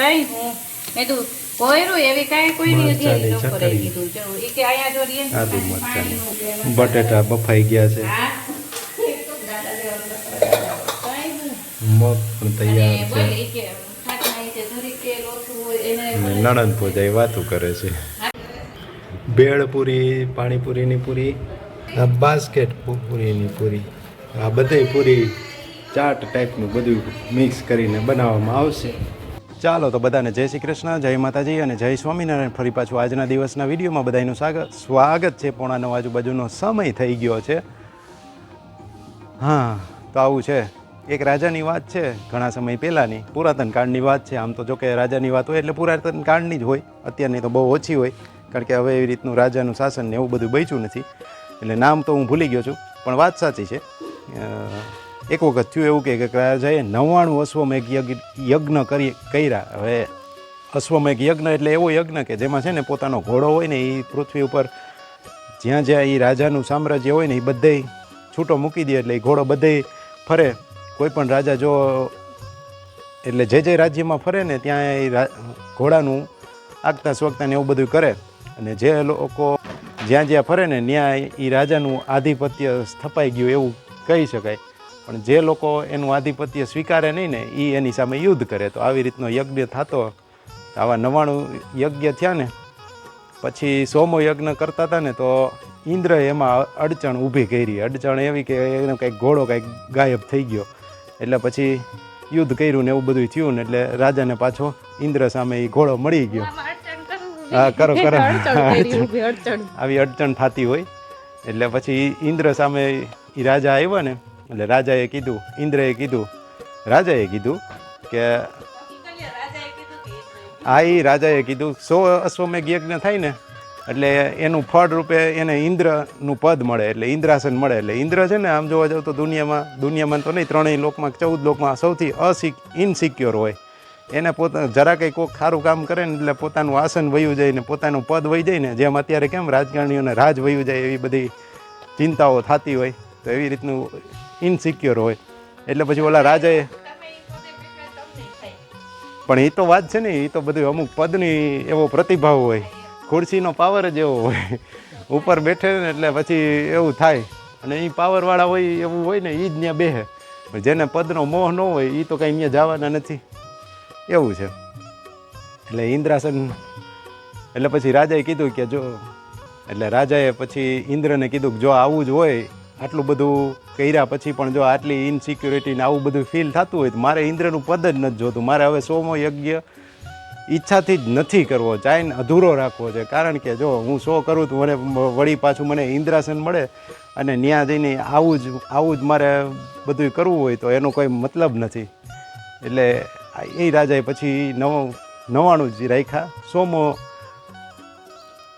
કઈ હું મેં તું કોયરું એવી કાંઈ કોઈ નહીં. હતી લોકોએ ચટણી. કીધું જો ઈ કે અહીંયા જો રીએ પાણી-. બટેટા બફાઈ ગયા છે. હા. એક તો દાદા જેવા કાંઈ નહીં. મગ પણ તૈયાર છે. નણંદ પૂજાઈ વાતું કરે છે. ભેળપુરી પાણીપુરીની પૂરી આ બાસ્કેટ પૂરીની પૂરી. આ બધી પૂરી ચાટ ટાઈપનું બધું મિક્સ કરીને બનાવવામાં આવશે. ચાલો તો બધાને જય શ્રી કૃષ્ણ, જય માતાજી અને જય સ્વામિનારાયણ. ફરી પાછું આજના દિવસના વિડીયોમાં બધાનું સ્વાગત સ્વાગત છે. પોણા નવ આજુબાજુનો સમય થઈ ગયો છે. હા, તો આવું છે. એક રાજાની વાત છે, ઘણા સમય પહેલાંની. પુરાતન કાળની વાત છે. આમ તો જો કે રાજાની વાત હોય એટલે પુરાતન કાળની જ હોય. અત્યારની તો બહુ ઓછી હોય, કારણ કે હવે એવી રીતનું રાજાનું શાસન ને એવું બધું બચ્યું નથી. એટલે નામ તો હું ભૂલી ગયો છું, પણ વાત સાચી છે. એક વખત થયું એવું કે રાજાએ નવ્વાણું અશ્વમેઘ યજ્ઞ યજ્ઞ કરી કર્યા. હવે અશ્વમેઘ યજ્ઞ એટલે એવો યજ્ઞ કે જેમાં છે ને પોતાનો ઘોડો હોય ને એ પૃથ્વી ઉપર જ્યાં જ્યાં એ રાજાનું સામ્રાજ્ય હોય ને એ બધે છૂટો મૂકી દે એટલે એ ઘોડો બધે ફરે. કોઈ પણ રાજા જો એટલે જે જે રાજ્યમાં ફરે ને ત્યાં એ ઘોડાનું આગતા સ્વગતાને એવું બધું કરે. અને જે લોકો જ્યાં જ્યાં ફરે ને ત્યાં એ રાજાનું આધિપત્ય સ્થપાઈ ગયું એવું કહી શકાય. પણ જે લોકો એનું આધિપત્ય સ્વીકારે નહીં ને એ એની સામે યુદ્ધ કરે. તો આવી રીતનો યજ્ઞ થતો. આવા નવાણું યજ્ઞ થયા ને પછી સોમો યજ્ઞ કરતા હતા ને તો ઇન્દ્રએ એમાં અડચણ ઊભી કરી. અડચણ એવી કે એનો કંઈક ઘોડો કંઈક ગાયબ થઈ ગયો. એટલે પછી યુદ્ધ કર્યું ને એવું બધું થયું ને એટલે રાજાને પાછો ઇન્દ્ર સામે એ ઘોડો મળી ગયો. હા કરો કરો. આવી અડચણ થતી હોય. એટલે પછી ઇન્દ્ર સામે એ રાજા આવ્યા ને એટલે રાજાએ કીધું, ઇન્દ્રએ કીધું, રાજાએ કીધું કે આ એ રાજાએ કીધું, સો અશ્વમેઘ યજ્ઞ થાય ને, એટલે એનું ફળ રૂપે એને ઇન્દ્રનું પદ મળે, એટલે ઇન્દ્રાસન મળે. એટલે ઇન્દ્ર છે ને, આમ જોવા જાવ તો દુનિયામાં દુનિયામાં તો નહીં, ત્રણેય લોકમાં, ચૌદ લોકમાં સૌથી અસિક ઇનસિક્યોર હોય. એને પોતા, જરા કંઈ કોઈક સારું કામ કરે ને, એટલે પોતાનું આસન વયું જાય ને, પોતાનું પદ વહી જાય ને, જેમ અત્યારે કેમ, રાજકારણીઓને રાજ વયું જાય એવી બધી ચિંતાઓ થતી હોય, તો એવી રીતનું ઇનસિક્યોર હોય. એટલે પછી ઓલા રાજાએ પણ એ તો વાત છે ને એ તો બધું અમુક પદની એવો પ્રતિભાવ હોય. ખુરશીનો પાવર જ એવો હોય. ઉપર બેઠે ને એટલે પછી એવું થાય. અને એ પાવરવાળા હોય એવું હોય ને એ જ ત્યાં બેહે. પણ જેને પદનો મોહ ન હોય એ તો કાંઈ અહીંયા જવાના નથી. એવું છે. એટલે ઇન્દ્રાસન એટલે પછી રાજાએ કીધું કે જો એટલે રાજાએ પછી ઇન્દ્રને કીધું કે જો આવું જ હોય આટલું બધું કર્યા પછી પણ જો આટલી ઇનસિક્યુરિટી ને આવું બધું ફીલ થતું હોય તો મારે ઇન્દ્રનું પદ જ નથી જોતું. મારે હવે સોમો યજ્ઞ ઈચ્છાથી જ નથી કરવો. ચાઈને અધૂરો રાખવો છે. કારણ કે જો હું સો કરું તો મને વળી પાછું મને ઇન્દ્રાસન મળે અને ત્યાં જઈને આવું જ આવું જ મારે બધું કરવું હોય તો એનો કોઈ મતલબ નથી. એટલે એ રાજાએ પછી નવ નવાણું જ રાખ્યા. સોમો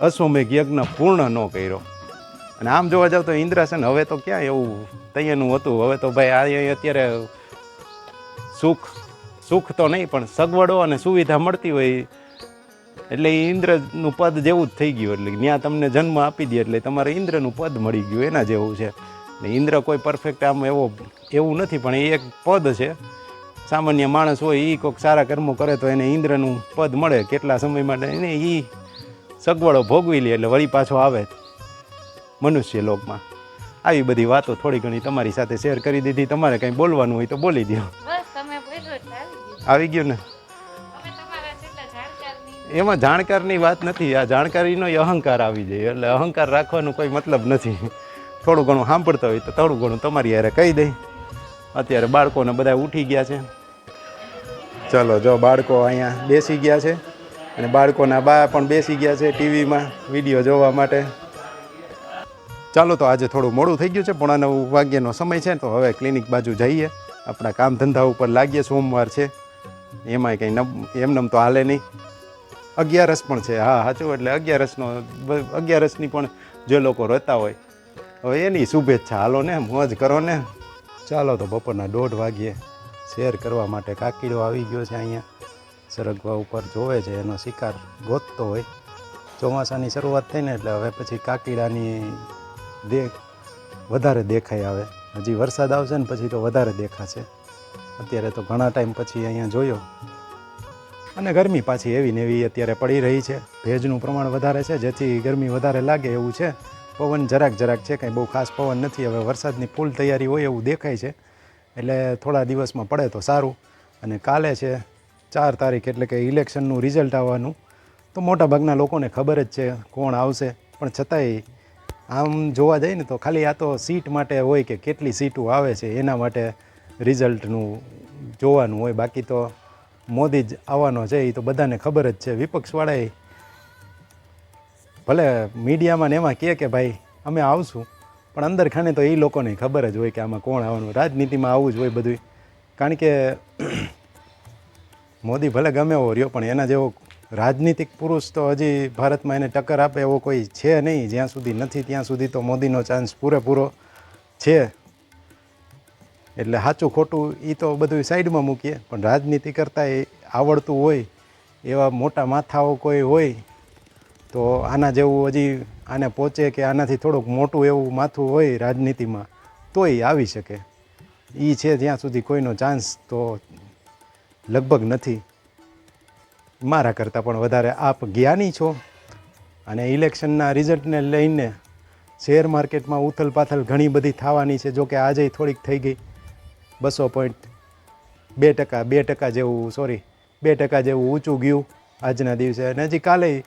અશ્વમેઘ યજ્ઞ પૂર્ણ ન કર્યો. અને આમ જોવા જાવ તો ઇન્દ્રાસન હવે તો ક્યાં એવું તૈયારનું હતું? હવે તો ભાઈ આ અત્યારે સુખ સુખ તો નહીં, પણ સગવડો અને સુવિધા મળતી હોય એટલે એ ઇન્દ્રનું પદ જેવું જ થઈ ગયું. એટલે ત્યાં તમને જન્મ આપી દે એટલે તમારે ઇન્દ્રનું પદ મળી ગયું, એના જેવું છે. ને ઇન્દ્ર કોઈ પરફેક્ટ આમ એવો, એવું નથી, પણ એ એક પદ છે. સામાન્ય માણસ હોય એ કોઈક સારા કર્મો કરે તો એને ઇન્દ્રનું પદ મળે. કેટલા સમય માટે એને એ સગવડો ભોગવી લે, એટલે વળી પાછો આવે. મનુષ્ય લોકમાં. આવી બધી વાતો થોડી ઘણી તમારી સાથે શેર કરી દીધી. તમારે કંઈ બોલવાનું હોય તો બોલી દો આવી ગયું. ને? એમાં જાણકારની વાત નથી. આ જાણકારીનો અહંકાર આવી જાય. એટલે અહંકાર રાખવાનો કોઈ મતલબ નથી. થોડું ઘણું સાંભળતા હોય તો થોડું ઘણું તમારી યારે કહી દઈ અત્યારે બાળકોને બધા ઉઠી ગયા છે. ચલો જો બાળકો અહીંયા બેસી ગયા છે. અને બાળકોના બા પણ બેસી ગયા છે ટીવીમાં વીડિયો જોવા માટે. ચાલો તો આજે થોડું મોડું થઈ ગયું છે, પોણા નવ વાગ્યાનો સમય છે, તો હવે ક્લિનિક બાજુ જઈએ. આપણા કામ ધંધા ઉપર લાગીએ, સોમવાર છે. એમાંય કંઈ નમ, એમનેમ તો હાલે નહીં. અગિયારસ પણ છે. હા, સાચું, એટલે અગિયારસનો અગિયારસની પણ જે લોકો રહેતા હોય, હવે એની શુભેચ્છા. હાલો ને, મોજ કરો ને. ચાલો તો બપોરના દોઢ વાગ્યે શેર કરવા માટે કાકીડો આવી ગયો છે અહીંયા. સરગવા ઉપર જોવે છે, એનો શિકાર ગોતતો હોય. ચોમાસાની શરૂઆત થઈને એટલે હવે પછી કાકીડાની દેખ, વધારે દેખાઈ આવે. હજી વરસાદ આવશે ને પછી તો વધારે દેખાશે. અત્યારે તો ઘણા ટાઈમ પછી અહીંયા જોયો. અને ગરમી પાછી એવી ને એવી અત્યારે પડી રહી છે. ભેજનું પ્રમાણ વધારે છે, જેથી ગરમી વધારે લાગે એવું છે. પવન જરાક જરાક છે, કંઈ બહુ ખાસ પવન નથી. હવે વરસાદની ફૂલ તૈયારી હોય એવું દેખાય છે. એટલે થોડા દિવસમાં પડે તો સારું. અને કાલે છે, ચાર તારીખ એટલે કે ઇલેક્શનનું રિઝલ્ટ આવવાનું. તો મોટાભાગના લોકોને ખબર જ છે કોણ આવશે. પણ છતાંય આમ જોવા જઈએ ને તો ખાલી આ તો સીટ માટે હોય કે કેટલી સીટો આવે છે, એના માટે રિઝલ્ટનું જોવાનું હોય. બાકી તો મોદી જ આવવાનો છે એ તો બધાને ખબર જ છે. વિપક્ષવાળાએ ભલે મીડિયામાં ને એમાં કહે કે ભાઈ, અમે આવશું, પણ અંદર ખાને તો એ લોકોને ખબર જ હોય કે આમાં કોણ આવવાનું. રાજનીતિમાં આવું જ હોય બધું કારણ કે મોદી ભલે ગમે એવો રહ્યો, પણ એના જેવો રાજનીતિક પુરુષ તો હજી ભારતમાં એને ટક્કર આપે એવો કોઈ છે નહીં. જ્યાં સુધી નથી, ત્યાં સુધી તો મોદીનો ચાન્સ પૂરેપૂરો છે. એટલે સાચું ખોટું એ તો બધું સાઈડમાં મૂકીએ. પણ રાજનીતિ કરતાં એ આવડતું હોય, એવા મોટા માથાઓ કોઈ હોય, તો આના જેવું હજી આને પહોંચે કે આનાથી થોડુંક મોટું એવું માથું હોય રાજનીતિમાં, તોય આવી શકે. એ છે જ્યાં સુધી કોઈનો ચાન્સ તો લગભગ નથી. મારા કરતાં પણ વધારે આપ જ્ઞાની છો. અને ઇલેક્શનના રિઝલ્ટને લઈને શેર માર્કેટમાં ઉથલ પાથલ ઘણી બધી થવાની છે. જોકે આજે થોડીક થઈ ગઈ. બસો પોઈન્ટ બે ટકા બે ટકા જેવું, સોરી, બે ટકા જેવું ઊંચું ગયું આજના દિવસે. અને હજી કાલે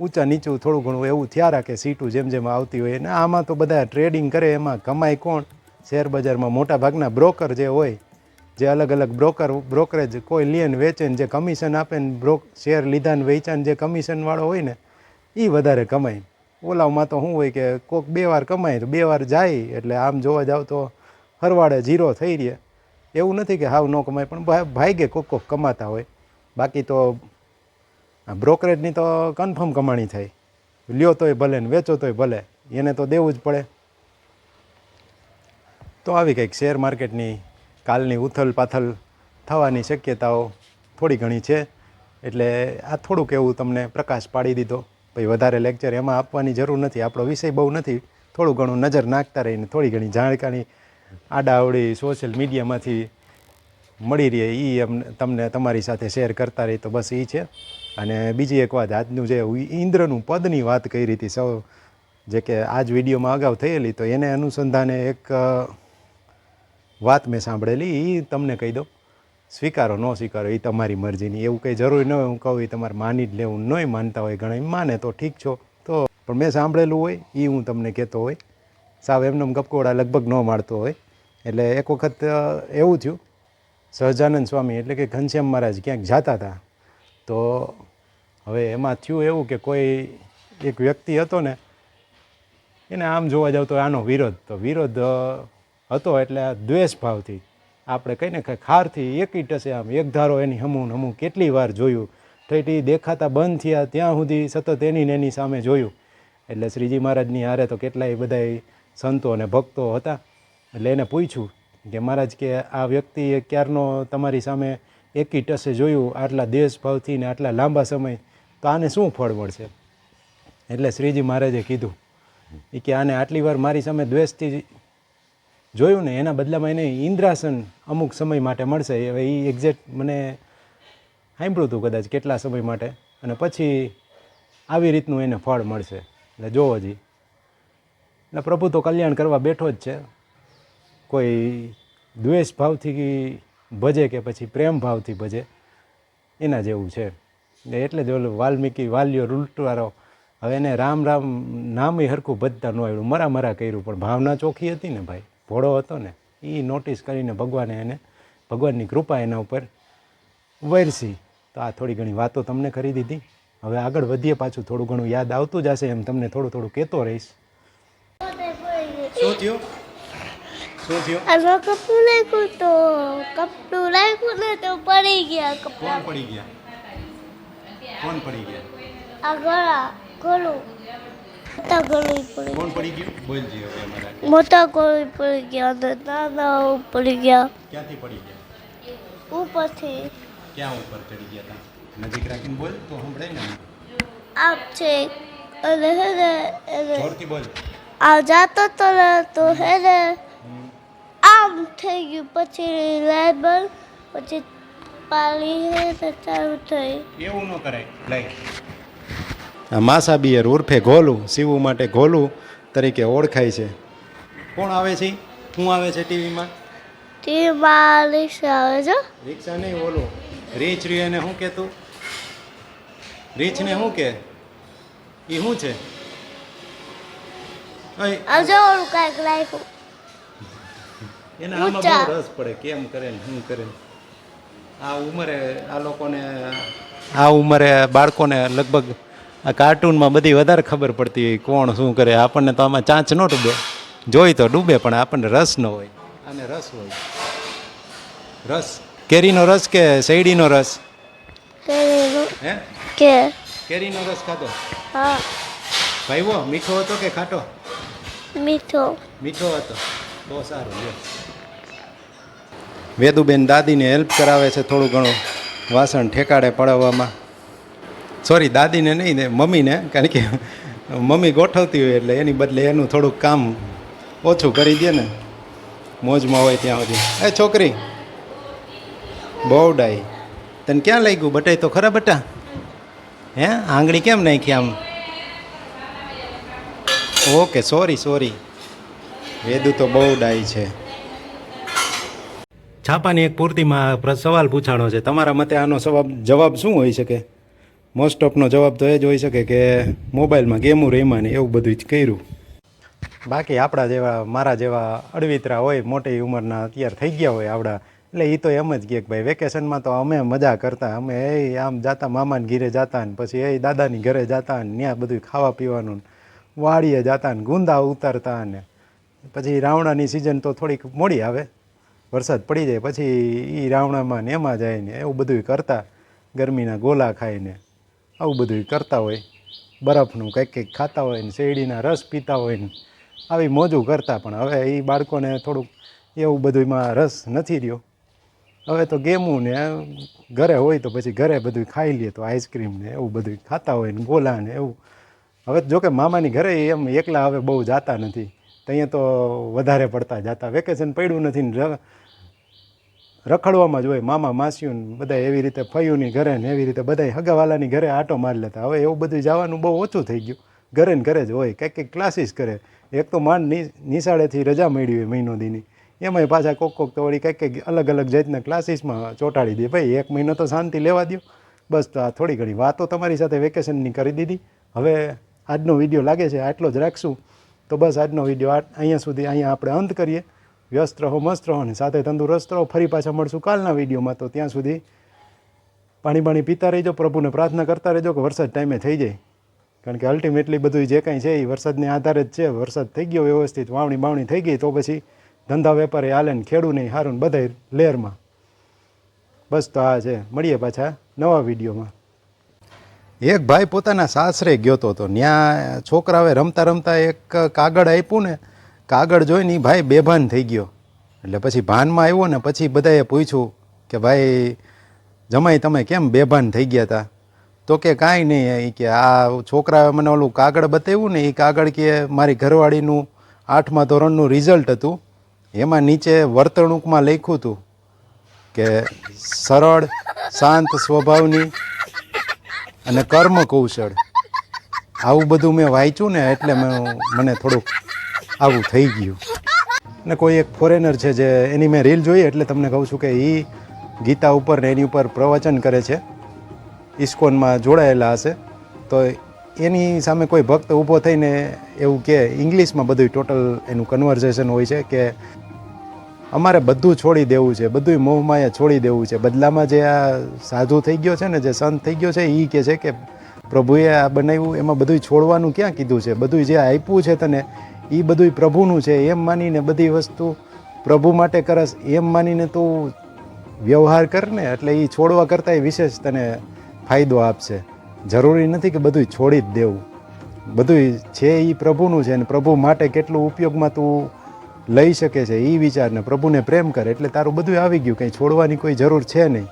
ઊંચા નીચું થોડું ઘણું એવું થયા રાખે, સીટું જેમ જેમ આવતી હોય. અને આમાં તો બધા ટ્રેડિંગ કરે, એમાં કમાય કોણ? શેર બજારમાં મોટા ભાગના બ્રોકર જે હોય જે અલગ અલગ બ્રોકર બ્રોકરેજ કોઈ લે ને વેચે ને જે કમિશન આપે ને બ્રોક શેર લીધા ને વેચાણ જે કમિશનવાળો હોય ને એ વધારે કમાય. ઓલામાં તો શું હોય કે કોક બે વાર કમાય તો બે વાર જાય, એટલે આમ જોવા જાવ તો હરવાડે જીરો થઈ રહે. એવું નથી કે હાવ ન કમાય, પણ ભાગે કોક કોક કમાતા હોય. બાકી તો બ્રોકરેજની તો કન્ફર્મ કમાણી થાય. લ્યો તોય ભલે ને વેચો તોય ભલે, એને તો દેવું જ પડે. તો આવી કંઈક શેર માર્કેટની કાલની ઉથલ પાથલ થવાની શક્યતાઓ થોડી ઘણી છે. એટલે આ થોડુંક એવું તમને પ્રકાશ પાડી દીધો. ભાઈ, વધારે લેક્ચર એમાં આપવાની જરૂર નથી. આપણો વિષય બહુ નથી. થોડું ઘણું નજર નાખતા રહીને થોડી ઘણી જાણકારી આડાઅવડી સોશિયલ મીડિયામાંથી મળી રહે. એ અમને તમને તમારી સાથે શેર કરતા રહી તો બસ એ છે. અને બીજી એક વાત, આજનું જે ઇન્દ્રનું પદની વાત કરી હતી સૌ, જે કે આજ વિડીયોમાં અગાઉ થયેલી, તો એને અનુસંધાને એક વાત મેં સાંભળેલી એ તમને કહી દઉં. સ્વીકારો, ન સ્વીકારો એ તમારી મરજીની. એવું કંઈ જરૂરી ન હોય, હું કહું એ તમારે માની જ લેવું. નહીં માનતા હોય ઘણા માને તો ઠીક છો. તો પણ મેં સાંભળેલું હોય એ હું તમને કહેતો હોય. સાવ એમને ગપકોડા લગભગ ન મારતો હોય. એટલે એક વખત એવું થયું. સહજાનંદ સ્વામી એટલે કે ઘનશ્યામ મહારાજ ક્યાંક જતા હતા તો હવે એમાં થયું એવું કે કોઈ એક વ્યક્તિ હતો ને, એને આમ જોવા જાવ તો આનો વિરોધ. તો વિરોધ હતો એટલે આ દ્વેષ ભાવથી આપણે કહીને કે ખારથી એકી ટસે આમ, એક ધારો એની હમું હમું કેટલી વાર જોયું. ઠેઠી દેખાતા બંધ થયા ત્યાં સુધી સતત એની ને એની સામે જોયું. એટલે શ્રીજી મહારાજની હારે તો કેટલાય બધાય સંતો અને ભક્તો હતા. એટલે એને પૂછ્યું કે મહારાજ કે આ વ્યક્તિએ ક્યારનો તમારી સામે એકી ટસે જોયું, આટલા દેશભાવથી ને આટલા લાંબા સમય, તો આને શું ફળ મળશે? એટલે શ્રીજી મહારાજે કીધું કે આને આટલી વાર મારી સામે દ્વેષથી જોયું ને, એના બદલામાં એને ઇન્દ્રાસન અમુક સમય માટે મળશે. હવે એ એક્ઝેક્ટ મને સાંભળ્યું હતું કદાચ કેટલા સમય માટે. અને પછી આવી રીતનું એને ફળ મળશે. એટલે જોવો જી. એટલે પ્રભુ તો કલ્યાણ કરવા બેઠો જ છે. કોઈ દ્વેષ ભાવથી ભજે કે પછી પ્રેમ ભાવથી ભજે, એના જેવું છે. એટલે જ ઓલું વાલ્મીકી વાલ્યો રૂલટવારો હવે એને રામ રામ નામય સરખું ભજતા ન આવ્યું. મરા મરા કર્યું, પણ ભાવના ચોખ્ખી હતી ને ભાઈ. ભોળો હતો ને એ નોટિસ કરીને ભગવાને એને ભગવાનની કૃપા એના ઉપર વરસી. તો આ થોડી ઘણી વાતો તમને કરી દીધી. હવે આગળ વધીએ પાછું થોડું ઘણું યાદ આવતું જશે એમ તમને થોડું થોડું કહેતો રહીશ. શું થયું? શું થયું? આમાં કપડું નાખ્યું તો કપડું નાખ્યું ને તો પડી ગયા કપડા. કોણ પડી ગયા? કોણ પડી ગયા? આ ગળા ગળું. મોટા ગળું પડી કોણ પડી ગયું બોલજી હવે અમારા મોટા ગળું પડી ગયા અને નાના પડી ગયા ક્યાંથી પડી ગયા ઉપરથી ક્યાં ઉપર ચડી ગયા હતા નજીક રાખીને બોલ તો સંભળાય ને આમ છે અને હે ને એને જોરથી બોલ આ જાતો તો ને તો હે ને આમ થઈ ગયું પછી લેબર પછી પાલી હે તો ચાલુ થઈ એવું ન કરાય લઈ આ માસાબીયર ઉર્ફે ઘોલું સીવું માટે ઘોલું તરીકે ઓળખાય છે. કોણ આવે છે? શું આવે છે ટીવીમાં? ટીવીમાં રિક્ષા આવે છે. રિક્ષા નહીં ઓલું. રીચ રીને શું કહેતું? રીચને શું કે એ શું છે? એને આમાં બહુ રસ પડે કેમ કરે ને શું કરે. આ ઉંમરે આ લોકોને આ ઉંમરે બાળકોને લગભગ આ કાર્ટૂનમાં બધી વધારે ખબર પડતી હોય કોણ શું કરે આપણને તો આમાં ચાંચ ન ડૂબે. જોઈ તો ડૂબે પણ આપણને રસ ન હોય. આને રસ હોય. રસ. કેરીનો રસ કે શેરડીનો રસ? હે? કે? કેરીનો રસ ખાધો? હા. ભાઈવો મીઠો હતો કે ખાટો? મીઠો. મીઠો હતો. બહુ સારું લ્યો. વેદુબેન દાદીને હેલ્પ કરાવે છે થોડું ઘણું વાસણ ઠેકાડે પડાવવામાં. સોરી, દાદીને નહીં ને મમ્મીને, કારણ કે મમ્મી ગોઠવતી હોય એટલે એની બદલે એનું થોડુંક કામ ઓછું કરી દે ને. મોજમાં હોય ત્યાં સુધી. એ છોકરી બહુ ડાઈ તને ક્યાં લઈ ગયું બટાઈ તો ખરા બટા હે? આંગળી કેમ નાખી આમ? Okay, sorry sorry. વેદુ તો બહુ ડાઈ છે. છાપાની એક પૂર્તિમાં સવાલ પૂછાણો છે. તમારા મતે આનો જવાબ જવાબ શું હોઈ શકે? મોસ્ટ ઓફનો જવાબ તો એ જ હોઈ શકે કે મોબાઈલમાં ગેમું ને એવું બધું જ કર્યું. બાકી આપણા જેવા, મારા જેવા અડવિતરા હોય, મોટી ઉંમરના અત્યારે થઈ ગયા હોય આવડા, એટલે એ તો એમ જ કે ભાઈ વેકેશનમાં તો અમે મજા કરતા, અમે એ આમ જાતા, મામાને ઘીરે જાતા ને પછી એ દાદાની ઘરે જાતા ને ત્યાં બધું ખાવા પીવાનું વાડીએ જાતા ને ગુંદા ઉતારતા ને પછી રાવણાની સિઝન તો થોડીક મોડી આવે, વરસાદ પડી જાય, પછી એ રાવણામાં ને એમાં જાય ને એવું બધું કરતા, ગરમીના ગોલા ખાઈને. આવું બધું કરતા હોય. બરફનું કંઈક કંઈક ખાતા હોય ને શેરડીના રસ પીતા હોય ને આવી મોજું કરતા. પણ હવે એ બાળકોને થોડુંક એવું બધુંમાં રસ નથી રહ્યો. હવે તો ગેમું ને ઘરે હોય તો પછી ઘરે બધું ખાઈ લે તો આઈસ્ક્રીમ ને એવું બધું ખાતા હોય ને ગોલા ને એવું. હવે જોકે મામાની ઘરે એમ એકલા હવે બહુ જાતા નથી. અહીંયા તો વધારે પડતા જાતા. વેકેશન પડ્યું નથી ને રખડવામાં જ હોય, મામા માસીઓ બધા એવી રીતે ફયુની ઘરે ને એવી રીતે બધા હગાવાલાની ઘરે આટો મારી લેતા. હવે એવું બધું જવાનું બહુ ઓછું થઈ ગયું. ઘરે ને ઘરે જ હોય, કંઈક કંઈક ક્લાસીસ કરે. એક તો માંડ નિશાળેથી રજા મળી હોય મહિનો દીની. એમાંય પાછા કોક કોક તો વળી કંઈક કંઈક અલગ અલગ જાતના ક્લાસીસમાં ચોંટાડી દે. ભાઈ, એક મહિનો તો શાંતિ લેવા દો બસ તો આ થોડી ઘણી વાતો તમારી સાથે વેકેશનની કરી દીધી. હવે આજનો વીડિયો લાગે છે, આટલો જ રાખશું. તો બસ આજનો વીડિયો અહીંયા સુધી અહીંયા આપણે અંત કરીએ. વ્યસ્ત રહો, મસ્ત રહો અને સાથે તંદુરસ્ત રહો. ફરી પાછા મળશું કાલના વિડીયોમાં. તો ત્યાં સુધી પાણી પાણી પીતા રહેજો, પ્રભુને પ્રાર્થના કરતા રહેજો કે વરસાદ ટાઈમે થઈ જાય. કારણ કે અલ્ટિમેટલી બધું જે કાંઈ છે એ વરસાદને આધારે જ છે. વરસાદ થઈ ગયો વ્યવસ્થિત, વાવણી બાવણી થઈ ગઈ તો પછી ધંધા વેપારે હાલે ને ખેડૂ નહીં સારું ને બધાય લેરમાં બસ તો આ છે. મળીએ પાછા નવા વિડીયોમાં. એક ભાઈ પોતાના સાસરે ગયો તો તો ત્યાં છોકરાઓએ રમતા રમતા એક કાગળ આપ્યું ને કાગળ જોઈને એ ભાઈ બેભાન થઈ ગયો. એટલે પછી ભાનમાં આવ્યો ને પછી બધાએ પૂછ્યું કે ભાઈ, જમાઈ તમે કેમ બેભાન થઈ ગયા હતા તો કે કાંઈ નહીં, એ કે આ છોકરાએ મને ઓલું કાગળ બતાવ્યું ને એ કાગળ કે મારી ઘરવાળીનું આઠમા ધોરણનું રિઝલ્ટ હતું. એમાં નીચે વર્તણૂકમાં લખ્યું હતું કે સરળ, શાંત સ્વભાવની અને કર્મ કૌશળ આવું બધું મેં વાંચ્યું ને એટલે મને થોડુંક આવું થઈ ગયું. ને કોઈ એક ફોરેનર છે જે એની મેં રીલ જોઈ એટલે તમને કહું છું કે એ ગીતા ઉપર ને એની ઉપર પ્રવચન કરે છે. ઇસ્કોનમાં જોડાયેલા હશે. તો એની સામે કોઈ ભક્ત ઊભો થઈને એવું કે ઇંગ્લિશમાં બધું ટોટલ એનું કન્વર્ઝેશન હોય છે કે અમારે બધું છોડી દેવું છે બધું મોહમાયા છોડી દેવું છે. બદલામાં જે આ સાધુ થઈ ગયો છે ને જે સંત થઈ ગયો છે એ કહે છે કે પ્રભુએ આ બનાવ્યું, એમાં બધું છોડવાનું ક્યાં કીધું છે? બધું જે આપ્યું છે તને એ બધું પ્રભુનું છે, એમ માનીને બધી વસ્તુ પ્રભુ માટે કરસ, એમ માનીને તું વ્યવહાર કર ને એટલે એ છોડવા કરતાં એ વિશેષ તને ફાયદો આપશે. જરૂરી નથી કે બધું છોડી જ દેવું. બધું છે એ પ્રભુનું છે અને પ્રભુ માટે કેટલું ઉપયોગમાં તું લઈ શકે છે એ વિચારને પ્રભુને પ્રેમ કર, એટલે તારું બધું આવી ગયું, કંઈ છોડવાની કોઈ જરૂર છે નહીં.